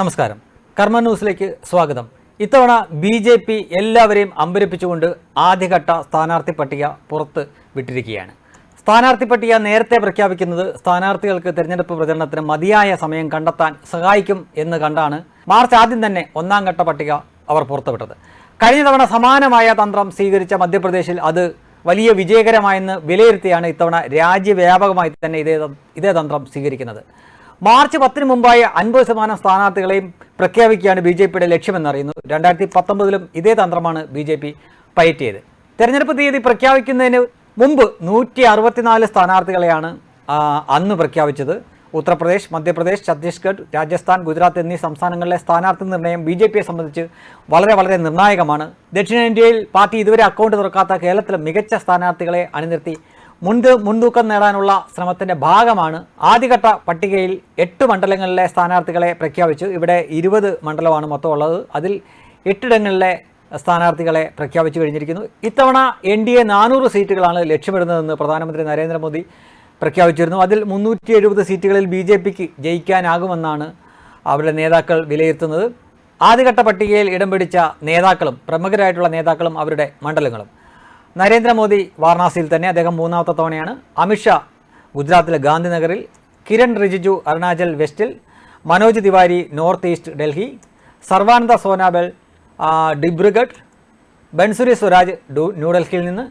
നമസ്കാരം. കർമ്മ ന്യൂസിലേക്ക് സ്വാഗതം. ഇത്തവണ ബി ജെ പി എല്ലാവരെയും അമ്പരിപ്പിച്ചുകൊണ്ട് ആദ്യഘട്ട സ്ഥാനാർത്ഥി പട്ടിക പുറത്ത് വിട്ടിരിക്കുകയാണ്. സ്ഥാനാർത്ഥി പട്ടിക നേരത്തെ പ്രഖ്യാപിക്കുന്നത് സ്ഥാനാർത്ഥികൾക്ക് തിരഞ്ഞെടുപ്പ് പ്രചരണത്തിന് മതിയായ സമയം കണ്ടെത്താൻ സഹായിക്കും എന്ന് കണ്ടാണ് മാർച്ച് ആദ്യം തന്നെ ഒന്നാം ഘട്ട പട്ടിക അവർ പുറത്തുവിട്ടത്. കഴിഞ്ഞ തവണ സമാനമായ തന്ത്രം സ്വീകരിച്ച മധ്യപ്രദേശിൽ അത് വലിയ വിജയകരമായെന്ന് വിലയിരുത്തിയാണ് ഇത്തവണ രാജ്യവ്യാപകമായി തന്നെ ഇതേ ഇതേ തന്ത്രം സ്വീകരിക്കുന്നത്. മാർച്ച് പത്തിന് മുമ്പായി അൻപത് ശതമാനം സ്ഥാനാർത്ഥികളെയും പ്രഖ്യാപിക്കുകയാണ് ബി ജെ പിയുടെ ലക്ഷ്യമെന്നറിയുന്നു രണ്ടായിരത്തി പത്തൊമ്പതിലും ഇതേ തന്ത്രമാണ് ബി ജെ പി പയറ്റിയത്. തെരഞ്ഞെടുപ്പ് തീയതി പ്രഖ്യാപിക്കുന്നതിന് മുമ്പ് നൂറ്റി അറുപത്തിനാല് സ്ഥാനാർത്ഥികളെയാണ് അന്ന് പ്രഖ്യാപിച്ചത്. ഉത്തർപ്രദേശ് മധ്യപ്രദേശ് ഛത്തീസ്ഗഡ് രാജസ്ഥാൻ ഗുജറാത്ത് എന്നീ സംസ്ഥാനങ്ങളിലെ സ്ഥാനാർത്ഥി നിർണയം ബി ജെ പിയെ സംബന്ധിച്ച് വളരെ വളരെ നിർണായകമാണ്. ദക്ഷിണേന്ത്യയിൽ പാർട്ടി ഇതുവരെ അക്കൗണ്ട് തുറക്കാത്ത കേരളത്തിലെ മികച്ച സ്ഥാനാർത്ഥികളെ അണിനിർത്തി മുൻത് മുൻതൂക്കം നേടാനുള്ള ശ്രമത്തിന്റെ ഭാഗമാണ് ആദ്യഘട്ട പട്ടികയിൽ എട്ട് മണ്ഡലങ്ങളിലെ സ്ഥാനാർത്ഥികളെ പ്രഖ്യാപിച്ചു ഇവിടെ ഇരുപത് മണ്ഡലമാണ് മൊത്തം ഉള്ളത്. അതിൽ എട്ടിടങ്ങളിലെ സ്ഥാനാർത്ഥികളെ പ്രഖ്യാപിച്ചു കഴിഞ്ഞിരിക്കുന്നു. ഇത്തവണ എൻ ഡി എ നാനൂറ് സീറ്റുകളാണ് ലക്ഷ്യമിടുന്നതെന്ന് പ്രധാനമന്ത്രി നരേന്ദ്രമോദി പ്രഖ്യാപിച്ചിരുന്നു. അതിൽ മുന്നൂറ്റി എഴുപത് സീറ്റുകളിൽ ബി ജെ പിക്ക് ജയിക്കാനാകുമെന്നാണ് അവരുടെ നേതാക്കൾ വിലയിരുത്തുന്നത്. ആദ്യഘട്ട പട്ടികയിൽ ഇടം പിടിച്ച നേതാക്കളും പ്രമുഖരായിട്ടുള്ള നേതാക്കളും അവരുടെ മണ്ഡലങ്ങളും. നരേന്ദ്രമോദി വാരണാസിയിൽ തന്നെ അദ്ദേഹം മൂന്നാമത്തെ തവണയാണ്. അമിത്ഷാ ഗുജറാത്തിലെ ഗാന്ധിനഗറിൽ കിരൺ റിജിജു അരുണാചൽ വെസ്റ്റിൽ മനോജ് തിവാരി നോർത്ത് ഈസ്റ്റ് ഡൽഹി സർവാനന്ദ സോനാബൽ ഡിബ്രുഗഡ് ബൻസുരി സ്വരാജ് ന്യൂഡൽഹിയിൽ നിന്ന്.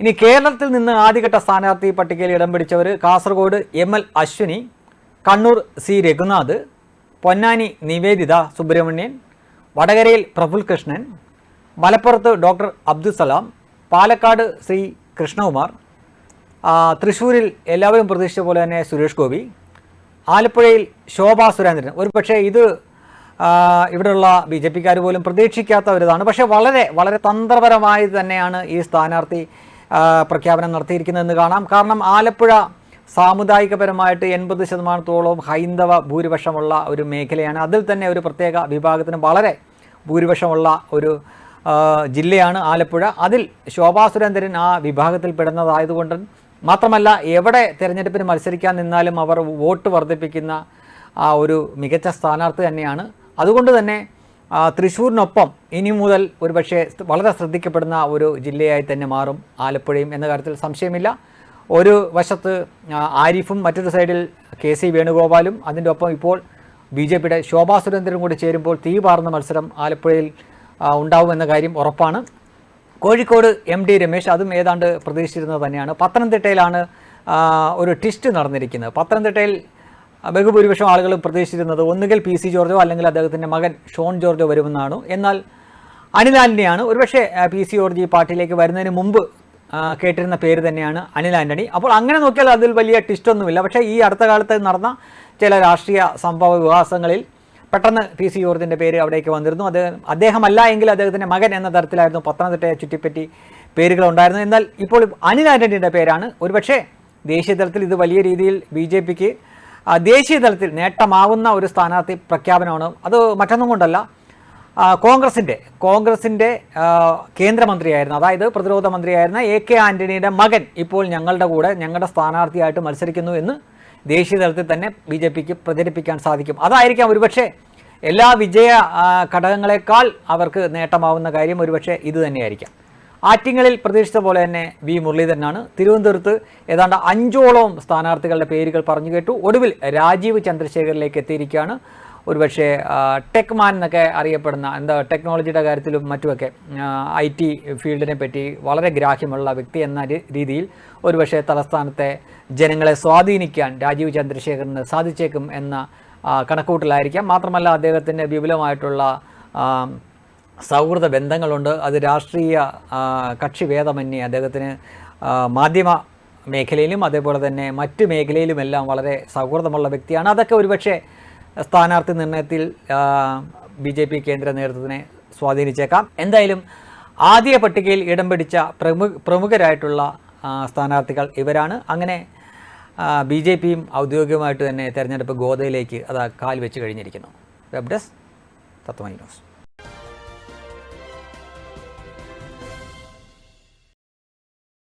ഇനി കേരളത്തിൽ നിന്ന് ആദ്യഘട്ട സ്ഥാനാർത്ഥി പട്ടികയിൽ ഇടം പിടിച്ചവർ Kasaragod M L Ashwini Kannur C Raghunath Ponnani Nivedita Subramanian വടകരയിൽ പ്രഫുൽ കൃഷ്ണൻ മലപ്പുറത്ത് ഡോക്ടർ അബ്ദുസലാം പാലക്കാട് ശ്രീ കൃഷ്ണകുമാർ തൃശ്ശൂരിൽ എല്ലാവരും പ്രതീക്ഷിച്ച പോലെ തന്നെ സുരേഷ് ഗോപി ആലപ്പുഴയിൽ ശോഭാ സുരേന്ദ്രൻ. ഒരു പക്ഷേ ഇത് ഇവിടെയുള്ള ബി ജെ പിക്കാർ പോലും പ്രതീക്ഷിക്കാത്ത ഒരിതാണ്. പക്ഷേ വളരെ വളരെ തന്ത്രപരമായി തന്നെയാണ് ഈ സ്ഥാനാർത്ഥി പ്രഖ്യാപനം നടത്തിയിരിക്കുന്നതെന്ന് കാണാം. കാരണം ആലപ്പുഴ സാമുദായികപരമായിട്ട് എൺപത് ശതമാനത്തോളം ഹൈന്ദവ ഭൂരിപക്ഷമുള്ള ഒരു മേഖലയാണ്. അതിൽ തന്നെ ഒരു പ്രത്യേക വിഭാഗത്തിന് വളരെ ഭൂരിപക്ഷമുള്ള ഒരു ജില്ലയാണ് ആലപ്പുഴ. അതിൽ ശോഭാ സുരേന്ദ്രൻ ആ വിഭാഗത്തിൽ പെടുന്നതായതുകൊണ്ട് മാത്രമല്ല എവിടെ തിരഞ്ഞെടുപ്പിന് മത്സരിക്കാൻ നിന്നാലും അവർ വോട്ട് വർദ്ധിപ്പിക്കുന്ന ആ ഒരു മികച്ച സ്ഥാനാർത്ഥി തന്നെയാണ്. അതുകൊണ്ട് തന്നെ തൃശ്ശൂരിനൊപ്പം ഇനി മുതൽ ഒരുപക്ഷെ വളരെ ശ്രദ്ധിക്കപ്പെടുന്ന ഒരു ജില്ലയായി തന്നെ മാറും ആലപ്പുഴയും എന്ന കാര്യത്തിൽ സംശയമില്ല. ഒരു വശത്ത് ആരിഫും മറ്റൊരു സൈഡിൽ കെ സി വേണുഗോപാലും അതിന്റെ ഒപ്പം ഇപ്പോൾ ബി ജെ പിയുടെ ശോഭാ സുരേന്ദ്രനും കൂടി ചേരുമ്പോൾ തീ പാർന്ന മത്സരം ആലപ്പുഴയിൽ ഉണ്ടാവുമെന്ന കാര്യം ഉറപ്പാണ്. കോഴിക്കോട് എം ഡി രമേശ് അതും ഏതാണ്ട് പ്രതീക്ഷിച്ചിരുന്നത് തന്നെയാണ്. പത്തനംതിട്ടയിലാണ് ഒരു ട്വിസ്റ്റ് നടന്നിരിക്കുന്നത്. പത്തനംതിട്ടയിൽ ബഹുഭൂരിപക്ഷം ആളുകൾ പ്രതീക്ഷിച്ചിരുന്നത് ഒന്നുകിൽ പി സി ജോർജോ അല്ലെങ്കിൽ അദ്ദേഹത്തിന്റെ മകൻ ഷോൺ ജോർജോ വരുമെന്നാണ്. എന്നാൽ അനിലാന്റണിയാണ് ഒരുപക്ഷെ പി സി ജോർജ് ഈ പാർട്ടിയിലേക്ക് വരുന്നതിന് മുമ്പ് കേട്ടിരുന്ന പേര് തന്നെയാണ് അനിൽ ആന്റണി അപ്പോൾ അങ്ങനെ നോക്കിയാൽ അതിൽ വലിയ ട്വിസ്റ്റൊന്നുമില്ല പക്ഷേ ഈ അടുത്ത കാലത്ത് നടന്ന ചില രാഷ്ട്രീയ സംഭവ വികാസങ്ങളിൽ പെട്ടെന്ന് ടി സി ജോർജിന്റെ പേര് അവിടേക്ക് വന്നിരുന്നു. അത് അദ്ദേഹമല്ല എങ്കിൽ അദ്ദേഹത്തിന്റെ മകൻ എന്ന തരത്തിലായിരുന്നു പത്തനംതിട്ടയെ ചുറ്റിപ്പറ്റി പേരുകൾ ഉണ്ടായിരുന്നു എന്നാൽ ഇപ്പോൾ അനിൽ ആന്റണിയുടെ പേരാണ്. ഒരുപക്ഷേ ദേശീയ തലത്തിൽ ഇത് വലിയ രീതിയിൽ ബി ജെ പിക്ക് ദേശീയ തലത്തിൽ നേട്ടമാവുന്ന ഒരു സ്ഥാനാർത്ഥി പ്രഖ്യാപനമാണ്. അത് മറ്റൊന്നും കൊണ്ടല്ല. കോൺഗ്രസിന്റെ കോൺഗ്രസിന്റെ കേന്ദ്രമന്ത്രിയായിരുന്നു. അതായത് പ്രതിരോധ മന്ത്രിയായിരുന്ന എ കെ ആന്റണിയുടെ മകൻ ഇപ്പോൾ ഞങ്ങളുടെ കൂടെ ഞങ്ങളുടെ സ്ഥാനാർത്ഥിയായിട്ട് മത്സരിക്കുന്നു എന്ന് ദേശീയ തലത്തിൽ തന്നെ ബി ജെ പിക്ക് പ്രചരിപ്പിക്കാൻ സാധിക്കും. അതായിരിക്കാം ഒരുപക്ഷെ എല്ലാ വിജയ ഘടകങ്ങളെക്കാൾ അവർക്ക് നേട്ടമാവുന്ന കാര്യം ഒരുപക്ഷെ ഇത് തന്നെയായിരിക്കാം. ആറ്റിങ്ങലിൽ പ്രതീക്ഷിച്ച പോലെ തന്നെ വി മുരളീധരനാണ്. തിരുവനന്തപുരത്ത് ഏതാണ്ട് അഞ്ചോളം സ്ഥാനാർത്ഥികളുടെ പേരുകൾ പറഞ്ഞു കേട്ടു. ഒടുവിൽ രാജീവ് ചന്ദ്രശേഖറിലേക്ക് എത്തിയിരിക്കുകയാണ്. ഒരുപക്ഷെ ടെക് മാൻ എന്നൊക്കെ അറിയപ്പെടുന്ന എന്താ ടെക്നോളജിയുടെ കാര്യത്തിലും മറ്റുമൊക്കെ ഐ ടി ഫീൽഡിനെ പറ്റി വളരെ ഗ്രാഹ്യമുള്ള വ്യക്തി എന്ന രീതിയിൽ ഒരുപക്ഷെ തലസ്ഥാനത്തെ ജനങ്ങളെ സ്വാധീനിക്കാൻ രാജീവ് ചന്ദ്രശേഖറിന് സാധിച്ചേക്കും എന്ന കണക്കൂട്ടിലായിരിക്കാം മാത്രമല്ല അദ്ദേഹത്തിന്റെ വിപുലമായിട്ടുള്ള സൗഹൃദ ബന്ധങ്ങളുണ്ട്. അത് രാഷ്ട്രീയ കക്ഷി ഭേദമന്യേ അദ്ദേഹത്തിന് മാധ്യമ മേഖലയിലും അതേപോലെ തന്നെ മറ്റ് മേഖലയിലുമെല്ലാം വളരെ സൗഹൃദമുള്ള വ്യക്തിയാണ്. അതൊക്കെ ഒരുപക്ഷെ സ്ഥാനാർത്ഥി നിർണയത്തിൽ ബി ജെ പി കേന്ദ്ര നേതൃത്വത്തിനെ സ്വാധീനിച്ചേക്കാം. എന്തായാലും ആദ്യ പട്ടികയിൽ ഇടം പിടിച്ച പ്രമുഖ പ്രമുഖരായിട്ടുള്ള സ്ഥാനാർത്ഥികൾ ഇവരാണ്. അങ്ങനെ ബി ജെ പിയും ഔദ്യോഗികമായിട്ട് തന്നെ തെരഞ്ഞെടുപ്പ് ഗോതയിലേക്ക് അത് കാൽ വെച്ച് കഴിഞ്ഞിരിക്കുന്നു. Web desk Tatwamayi news.